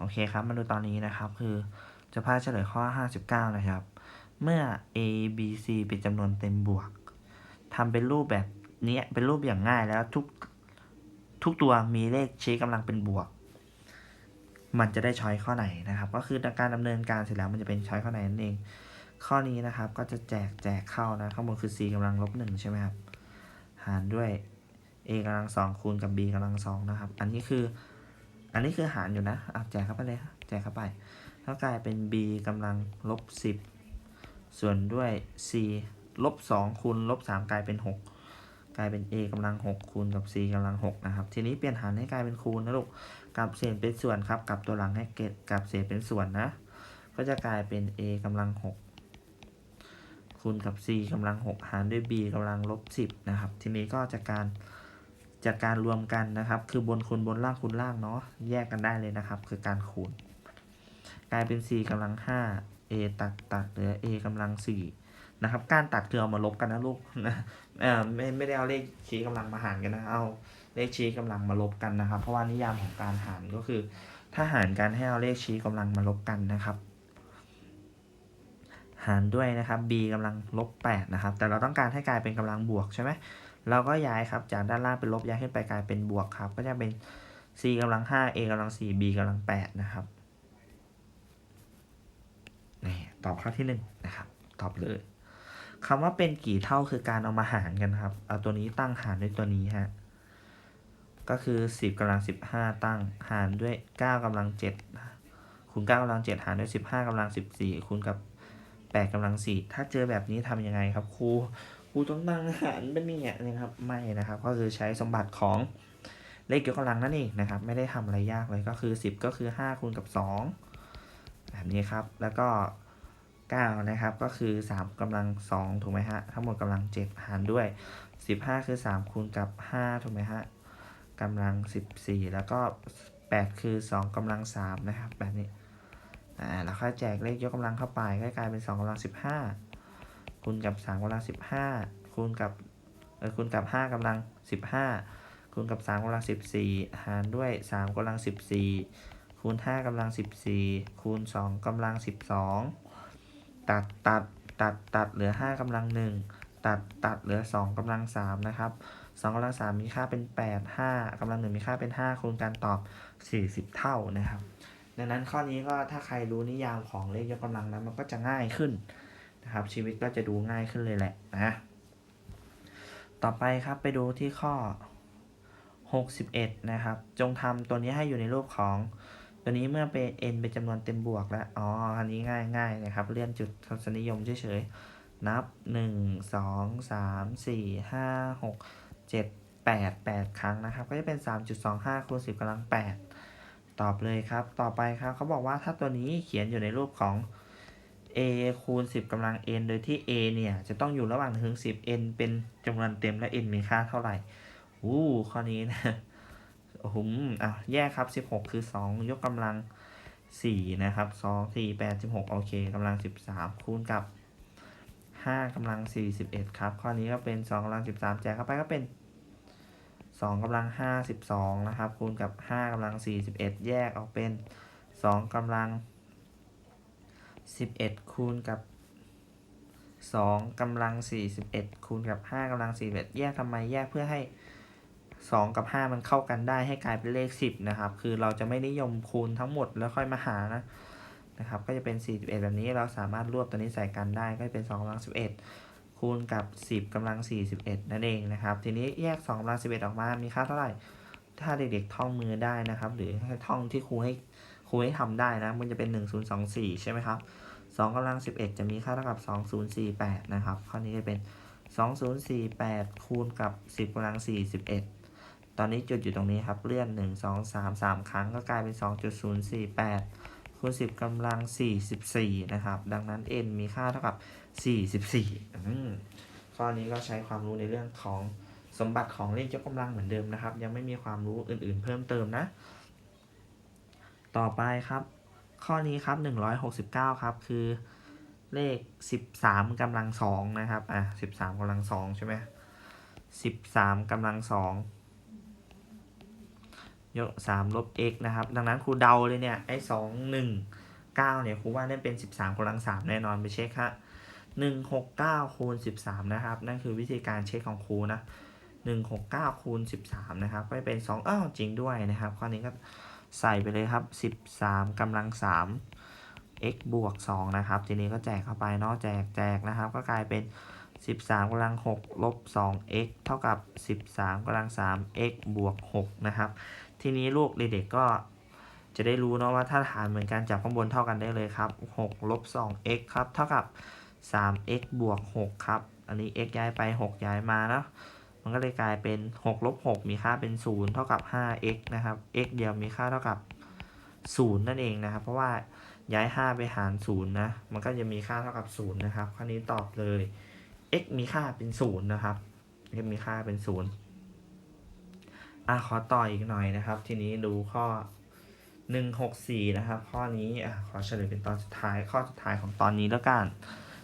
โอเคครับ มาดูตอนนี้นะครับ คือจะพาเฉลยข้อ 59 นะครับ เมื่อ a b c เป็นจำนวนเต็มบวกทำเป็นรูปแบบนี้เป็นรูปอย่างง่ายแล้วทุกทุกตัวมีเลขชี้กำลังเป็นบวก มันจะได้ช้อยข้อไหนนะครับ ก็คือการดำเนินการเสร็จแล้วมันจะเป็นช้อยข้อไหนนั่นเอง ข้อนี้นะครับก็จะแจกแจกเข้านะข้างบนคือ c กำลังลบหนึ่งใช่ไหมครับหารด้วย a กำลังสองคูณกับ b กำลังสองนะครับ อันนี้คือ อันนี้คือหารอยู่นะอะแจกเข้าไปเลยครับแจกเข้าไปแล้วกลายเป็น b กำลังลบสิบส่วนด้วย c ลบสองคูณลบสามกลายเป็นหกกลายเป็น a กำลังหกคูณกับ c กำลังหกนะครับ ทีนี้เปลี่ยนหารให้กลายเป็นคูณนะลูกกลับเศษเป็นส่วนครับกลับตัวหลังให้เกตกลับเศษเป็นส่วนนะ ก็จะกลายเป็น a กำลังหกคูณกับ c กำลังหกหารด้วย b กำลังลบสิบนะครับ ทีนี้ก็จะการ จากการรวมกันนะครับ คือบนคูณบนล่างคูณล่างเนาะแยกกันได้เลยนะครับ คือการคูณ กลายเป็น c กำลัง 5 a ตัดตัดเหลือ a กำลัง4นะครับ การตัดคือเอามาลบกันนะลูกนะเออไม่ไม่ได้เอาเลขชี้กำลังมาหารกันนะเอาเลขชี้กำลังมาลบกันนะครับ เพราะว่านิยามของการหารก็คือ ถ้าหารกันให้เอาเลขชี้กำลังมาลบกันนะครับ หารด้วยนะครับ b กำลังลบ8นะครับ แต่เราต้องการให้กลายเป็นกำลังบวกใช่ไหม เราก็ย้ายครับจากด้านล่างเป็นลบย้ายขึ้นไปกลายเป็นบวกครับ ก็จะเป็น c กำลัง 5 a กำลัง 4 b กำลัง 8 นะครับนี่ตอบข้อที่1นะครับ ตอบเลยคำว่าเป็นกี่เท่าคือการเอามาหารกันครับ เอาตัวนี้ตั้งหารด้วยตัวนี้ฮะ ก็คือ 10กำลัง 15 ตั้งหารด้วย 9กำลัง7คูณ9กำลัง 7 หารด้วย 15กำลัง 14คูณกับ8กำลัง4ถ้าเจอแบบนี้ทำยังไงครับครู ครูต้องตั้งหารเป็นเนี่ยนะครับไม่นะครับ ก็คือใช้สมบัติของเลขยกกำลังนั่นเองนะครับ ไม่ได้ทำอะไรยากเลยก็คือ 10 ก็คือ5คูณกับ2แบบนี้ครับ แล้วก็ 9 นะครับ ก็คือ 3กำลัง 2 ถูกไหมฮะ ทั้งหมดกำลัง 7 หารด้วย 15 คือ 3 คูณกับ 5 ถูกไหมฮะกำลัง 14 แล้วก็ 8 คือ 2กำลัง 3 นะครับ แบบนี้อ่าแล้วค่อยแจกเลขยกกำลังเข้าไปก็กลายเป็น 2กำลัง 15 คูณกับ3กำลัง15คูณกับเออคูณกับ5กำลัง15คูณกับ3กำลัง14หารด้วย3กำลัง14คูณ5กำลัง14คูณ2กำลัง12ตัดตัดตัดตัดเหลือ5กำลัง1ตัดตัดเหลือ2กำลัง3นะครับ2กำลัง3มีค่าเป็น8 5กำลัง1มีค่าเป็น5คูณการตอบ40เท่านะครับ ดังนั้นข้อนี้ก็ถ้าใครรู้นิยามของเลขยกกำลังนะมันก็จะง่ายขึ้น นะครับ ชีวิตก็จะดูง่ายขึ้นเลยแหละนะ ต่อไปครับไปดูที่ข้อ 61 นะครับ จงทำตัวนี้ให้อยู่ในรูปของตัวนี้เมื่อเป็น n เป็นจำนวนเต็มบวกแล้ว อ๋อ อันนี้ง่ายง่ายนะครับ เลื่อนจุดทศนิยมเฉยๆ นับ 1 2 3 4 5 6 7 8 8 ครั้งนะครับ ก็จะเป็น 3.25คูณ10กำลัง 8 ตอบเลยครับ ต่อไปครับเขาบอกว่าถ้าตัวนี้เขียนอยู่ในรูปของ a คูณ 10กำลัง n โดยที่ a เนี่ยจะต้องอยู่ระหว่างถึง10 n เป็นจำนวนเต็มและ n มีค่าเท่าไหร่อู้ข้อนี้นะโอ้โหอะแยกครับ 16 คือ 2 ยกกำลัง 4 นะครับ 2 4 8 16 โอเคกำลัง 13 คูณกับ 5กำลัง 41 ครับ ข้อนี้ก็เป็น 2กำลัง 13 แจกเข้าไปก็เป็น 2กำลัง 52 นะครับ คูณกับ 5กำลัง 41 แยกออกเป็น 2กำลัง 11คูณกับ2กำลัง41คูณกับ5กำลัง41แยกทำไมแยกเพื่อให้2กับ5มันเข้ากันได้ให้กลายเป็นเลข10นะครับ คือเราจะไม่นิยมคูณทั้งหมดแล้วค่อยมาหานะนะครับ ก็จะเป็น41แบบนี้เราสามารถรวบตัวนี้ใส่กันได้ก็จะเป็น2กำลัง11คูณกับ10กำลัง41นั่นเองนะครับ ทีนี้แยก2กำลัง11ออกมา มีค่าเท่าไหร่ ถ้าเด็กๆท่องมือได้นะครับ หรือให้ท่องที่ครูให้ ครูให้ทำได้นะ มันจะเป็น 1024 ใช่ไหมครับ2กำลัง 11 จะมีค่าเท่ากับ 2048 นะครับ ข้อนี้จะเป็น 2048 คูณกับ 10กำลัง 41 ตอนนี้จุดอยู่ตรงนี้ครับ เลื่อน 1 2 3 3 ครั้งก็กลายเป็น 2.048 คูณ 10กำลัง 44 นะครับ ดังนั้น n มีค่าเท่ากับ 44 ข้อนี้ก็ใช้ความรู้ในเรื่องของสมบัติของเลขยกกำลังเหมือนเดิมนะครับ ยังไม่มีความรู้อื่นๆ เพิ่มเติมนะ ต่อไปครับ ข้อนี้ครับ 169 ครับ คือเลข 13กำลังสองนะครับ อะ 13กำลังสองใช่ไหม13กำลังสองยกสามลบ x นะครับ ดังนั้นครูเดาเลยเนี่ย ไอ้สองหนึ่งเก้าเนี่ยครูว่าได้เป็นสิบสามกำลังสามแน่นอนไปเช็คฮะหนึ่งหกเก้าคูณสิบสามนะครับ นั่นคือวิธีการเช็คของครูนะหนึ่งหกเก้าคูณสิบสามนะครับก็เป็นสองอ้าวจริงด้วยนะครับ ข้อนี้ก็ ใส่ไปเลยครับสิบสามกำลังสาม x บวก 2 นะครับ ทีนี้ก็แจกเข้าไปเนาะแจกแจกนะครับ ก็กลายเป็น 13กำลัง6ลบ 2x เท่ากับ 13กำลัง 3x บวก 6 นะครับ ทีนี้ลูกเด็กๆก็จะได้รู้เนาะว่าถ้าฐานเหมือนกันจับข้างบนเท่ากันได้เลยครับ6ลบ 2x ครับ เท่ากับ 3x บวก 6 ครับ อันนี้ x ย้ายไป 6 ย้ายมาเนาะ มันก็เลยกลายเป็น6ลบ6มีค่าเป็น 0 เท่ากับ 5x นะครับ x เดียวมีค่าเท่ากับ 0 นั่นเองนะครับ เพราะว่าย้าย 5 ไปหาร 0 นะ มันก็จะมีค่าเท่ากับ 0 นะครับข้อนี้ตอบเลย x มีค่าเป็น 0 นะครับ x มีค่าเป็น 0 อะขอต่ออีกหน่อยนะครับ ทีนี้ดูข้อ 164 นะครับ ข้อนี้อะขอเฉลยเป็นตอนสุดท้ายข้อสุดท้ายของตอนนี้แล้วกัน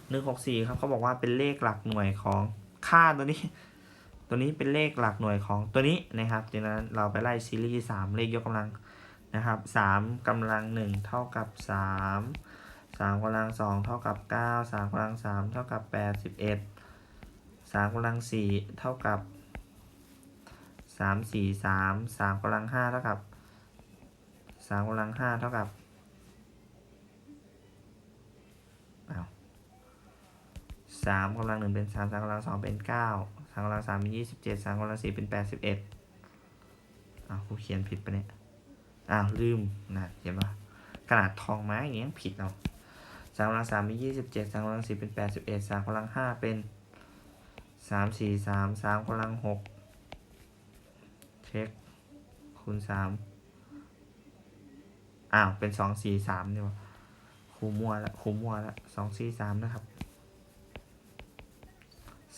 164 ครับเขาบอกว่าเป็นเลขหลักหน่วยของค่าตัวนี้ ตัวนี้เป็นเลขหลักหน่วยของตัวนี้นะครับดังนั้นเราไปไล่ซีรีส์ 3 เลขยกกำลังนะครับสามกำลังหนึ่งเท่ากับสามสามกำลังสองเท่ากับเก้าสามกำลังสามเท่ากับแปดสิบเอ็ดสามกำลังสี่เท่ากับสามสี่สามสามกำลังห้าเท่ากับสามกำลังห้าเท่ากับสามกำลังหนึ่งเป็นสามสามกำลังสองเป็นเก้าามกำลังสามเป็นยี่สิบเจ็ดสามกำลังสี่เป็นแปดสิบเอ็ดอ้าวครูเขียนผิดปะเนี่ยอ้าวลืมนะเห็นปะขนาดทองไม้อย่างเงี้ยผิดเอาสามกำลังสามเป็นยี่สิบเจ็ดสามกำลังสี่เป็นแปดสิบเอ็ดสามกำลังห้าเป็นสามสี่สามสามกำลังหกเช็คคูณสามอ้าวเป็นสองสี่สามนี่วะคูมัวละคูมัวละสองสี่สามนะครับ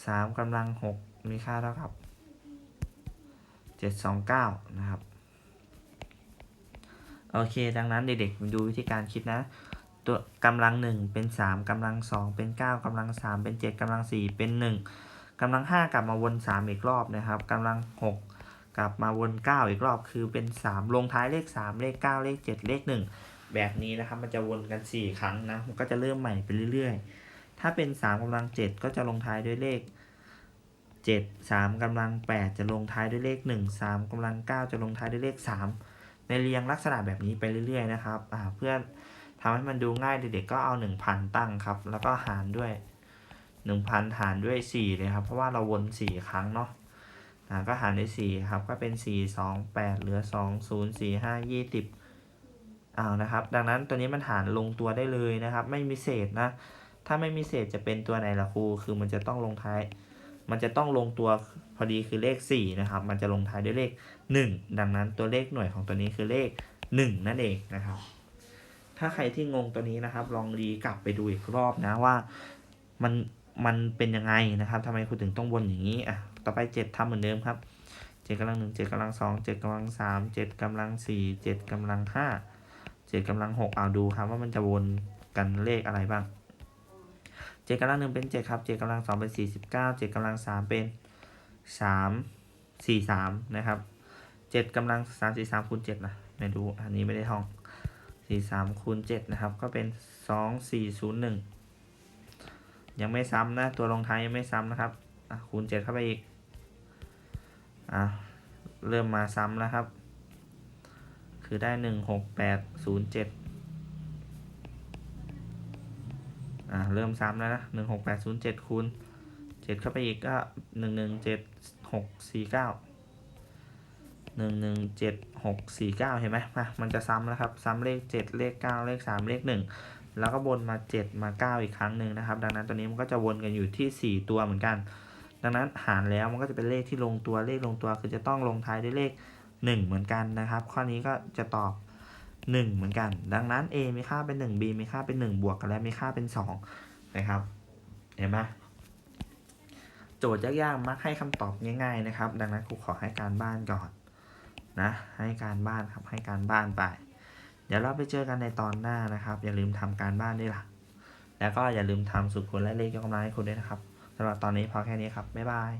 สามกำลังหกมีค่าเท่ากับเจ็ดสองเก้านะครับ โอเค ดังนั้นเด็กๆดูวิธีการคิดนะ ตัวกำลังหนึ่งเป็นสามกำลังสองเป็นเก้ากำลังสามเป็นเจ็ดกำลังสี่เป็นหนึ่งกำลังห้ากลับมาวนสามอีกรอบนะครับกำลังหกกลับมาวนเก้าอีกรอบคือเป็นสามลงท้ายเลขสามเลขเก้าเลขเจ็ดเลขหนึ่งแบบนี้นะครับมันจะวนกันสี่ครั้งนะมันก็จะเริ่มใหม่ไปเรื่อยๆ ถ้าเป็นสามกำลังเจ็ดก็จะลงท้ายด้วยเลขเจ็ดสามกำลังแปดจะลงท้ายด้วยเลขหนึ่งสามกำลังเก้าจะลงท้ายด้วยเลขสามในเรียงลักษณะแบบนี้ไปเรื่อยๆนะครับอ่าเพื่อทำให้มันดูง่ายเด็กๆก็เอา 1,000 ตั้งครับ แล้วก็หารด้วย 1,000 หารด้วย 4 เลยครับ เพราะว่าเราวน 4 ครั้งเนาะก็หารด้วย 4 ครับ ก็เป็น 4 2 8 เหลือ 2 0 4 5 20อ้าวนะครับ ดังนั้นตัวนี้มันหารลงตัวได้เลยนะครับ ไม่มีเศษนะ ถ้าไม่มีเศษจะเป็นตัวไหนล่ะครู คือมันจะต้องลงท้าย มันจะต้องลงตัวพอดีคือเลข 4 นะครับ มันจะลงท้ายด้วยเลข 1 ดังนั้นตัวเลขหน่วยของตัวนี้คือเลข 1 นั่นเองนะครับ ถ้าใครที่งงตัวนี้นะครับ ลองรีกลับไปดูอีกรอบนะว่ามันมันเป็นยังไงนะครับทำไมคุณถึงต้องวนอย่างนี้อะต่อไป7ทำเหมือนเดิมครับ7กำลัง1 7กำลัง2 7กำลัง3 7กำลัง4 7กำลัง5 7กำลัง6เอาดูครับว่ามันจะวนกันเลขอะไรบ้าง จ็ดกำลังหนึ่งเป็นเจ็ดครับเจ็ดกำลังสองเป็นสี่สิบเก้าเจ็ดกำลังสามเป็นสามสี่สามนะครับเจ็ดกำลังสามสี่สามคูณเจ็ดนะไม่รู้อันนี้ไม่ได้ท่องสี่สามคูณเจ็ดนะครับ ก็เป็นสองสี่ศูนย์หนึ่งยังไม่ซ้ำนะ ตัวรองท้ายยังไม่ซ้ำนะครับคูณเจ็ดเข้าไปอีกอะเริ่มมาซ้ำแล้วครับ คือได้หนึ่งหกแปดศูนย์เจ็ด เริ่มซ้ำแล้วนะ1 6 8 0 7คูณ7เข้าไปอีกก็1 1 7 6 4 9หนึ่งหนึ่งเจ็ดหกสี่เก้าเห็นไหมมามันจะซ้ำแล้วครับ ซ้ำเลขเจ็ดเลขเก้าเลขสามเลขหนึ่งแล้วก็วนมาเจ็ดมาเก้าอีกครั้งหนึ่งนะครับ ดังนั้นตัวนี้มันก็จะวนกันอยู่ที่สี่ตัวเหมือนกัน ดังนั้นหารแล้วมันก็จะเป็นเลขที่ลงตัวเลขลงตัวคือจะต้องลงท้ายด้วยเลขหนึ่งเหมือนกันนะครับ ข้อนี้ก็จะตอบ หนึ่งเหมือนกัน ดังนั้น A มีค่าเป็นหนึ่ง B มีค่าเป็นหนึ่งบวกกันแล้วมีค่าเป็นสองนะครับ เห็นไหมโจทย์ยากๆ มักให้คำตอบง่าย ๆ นะครับ ดังนั้นครูขอให้การบ้านก่อนนะ ให้การบ้านครับ ให้การบ้านไป เดี๋ยวเราไปเจอกันในตอนหน้านะครับ อย่าลืมทำการบ้านด้วยล่ะ แล้วก็อย่าลืมทำสุดผลและเลขยกกำลังให้คุณด้วยนะครับสำหรับตอนนี้พอแค่นี้ครับ บ๊ายบาย